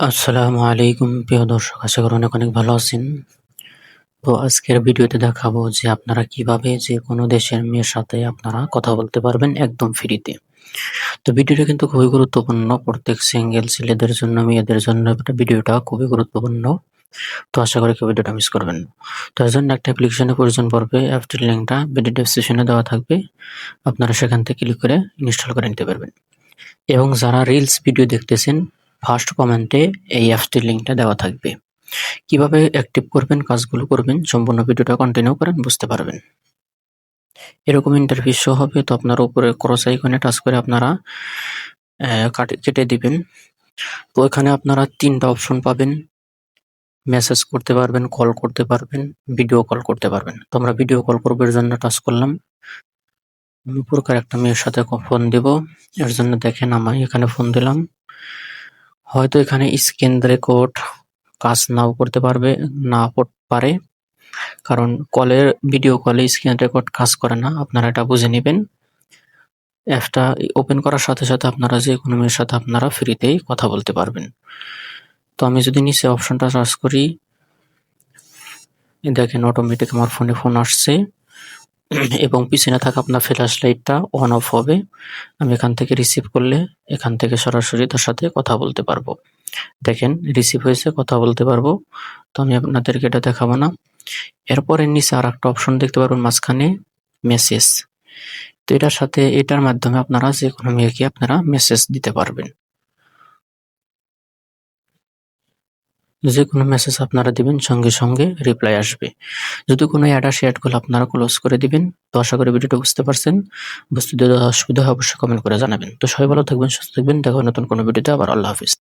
আসসালামু আলাইকুম, প্রিয় দর্শক, আশা করি অনেক অনেক ভালো আছেন। তো আজকের ভিডিওতে দেখাবো যে আপনারা কীভাবে যে কোনো দেশের মেয়ের সাথে আপনারা কথা বলতে পারবেন একদম ফ্রিতে। তো ভিডিওটা কিন্তু খুবই গুরুত্বপূর্ণ, প্রত্যেক সিঙ্গেল ছেলেদের জন্য, মেয়েদের জন্য ভিডিওটা খুবই গুরুত্বপূর্ণ। তো আশা করি কেউ ভিডিওটা মিস করবেন। তো এর জন্য একটা অ্যাপ্লিকেশনের প্রয়োজন পড়বে অ্যাপটির লিঙ্কটা ভিডিও ডেসক্রিপশনে দেওয়া থাকবে। আপনারা সেখান থেকে ক্লিক করে ইনস্টল করে নিতে পারবেন। এবং যারা রিলস ভিডিও দেখতেছেন ফার্স্ট কমেন্টে এই অ্যাপসটির লিঙ্কটা দেওয়া থাকবে। কীভাবে অ্যাক্টিভ করবেন, কাজগুলো করবেন, সম্পূর্ণ ভিডিওটা কন্টিনিউ করেন, বুঝতে পারবেন। এরকম ইন্টারফেস শো হবে, তো আপনার উপরে ক্রস আইকনে টাচ করে আপনারা কেটে দিবেন। তো এখানে আপনারা তিনটা অপশন পাবেন। মেসেজ করতে পারবেন কল করতে পারবেন ভিডিও কল করতে পারবেন। তো আমরা ভিডিও কল করব, এর জন্য টাচ করলাম। আমি প্রকার একটা মেয়ের সাথে ফোন দিব। এর জন্য দেখেন আমি এখানে ফোন দিলাম। হয়তো এখানে স্ক্রিন রেকর্ড কাজ নাও করতে পারবে, না পারে। কারণ কলের, ভিডিও কলে স্ক্রিন রেকর্ড কাজ করে না, আপনারা এটা বুঝে নেবেন। অ্যাপটা ওপেন করার সাথে সাথে আপনারা যে কোনো মেয়ের সাথে আপনারা ফ্রিতেই কথা বলতে পারবেন। তো আমি যদি নিচে অপশনটা চার্জ করি, দেখেন অটোমেটিক আমার ফোনে ফোন আসছে। এবং পিছনে থাকা আপনার ফ্ল্যাশ লাইটটা অন অফ হবে। আমি এখান থেকে রিসিভ করলে এখান থেকে সরাসরি তার সাথে কথা বলতে পারব। দেখেন রিসিভ হয়েছে, কথা বলতে পারব। তো আমি আপনাদেরকে এটা দেখাবো না। এরপরে নিচে আর একটা অপশন দেখতে পারবেন, মাঝখানে মেসেজ তো এটার সাথে, এটার মাধ্যমে আপনারা যে কোনো মেয়েকে আপনারা মেসেজ দিতে পারবেন। যে কোনো মেসেজ আপনারা দিবেন, সঙ্গে সঙ্গে রিপ্লাই আসবে। যদি কোনো অ্যাড আসে অ্যাডগুলো আপনারা ক্লোজ করে দিবেন। তো আশা করি ভিডিওটা বুঝতে পারছেন। বুঝতে যদি অসুবিধা হয়, অবশ্যই কমেন্ট করে জানাবেন। তো সবাই ভালো থাকবেন, সুস্থ থাকবেন। দেখো নতুন কোনো ভিডিওতে। আবার আল্লাহ হাফিজ।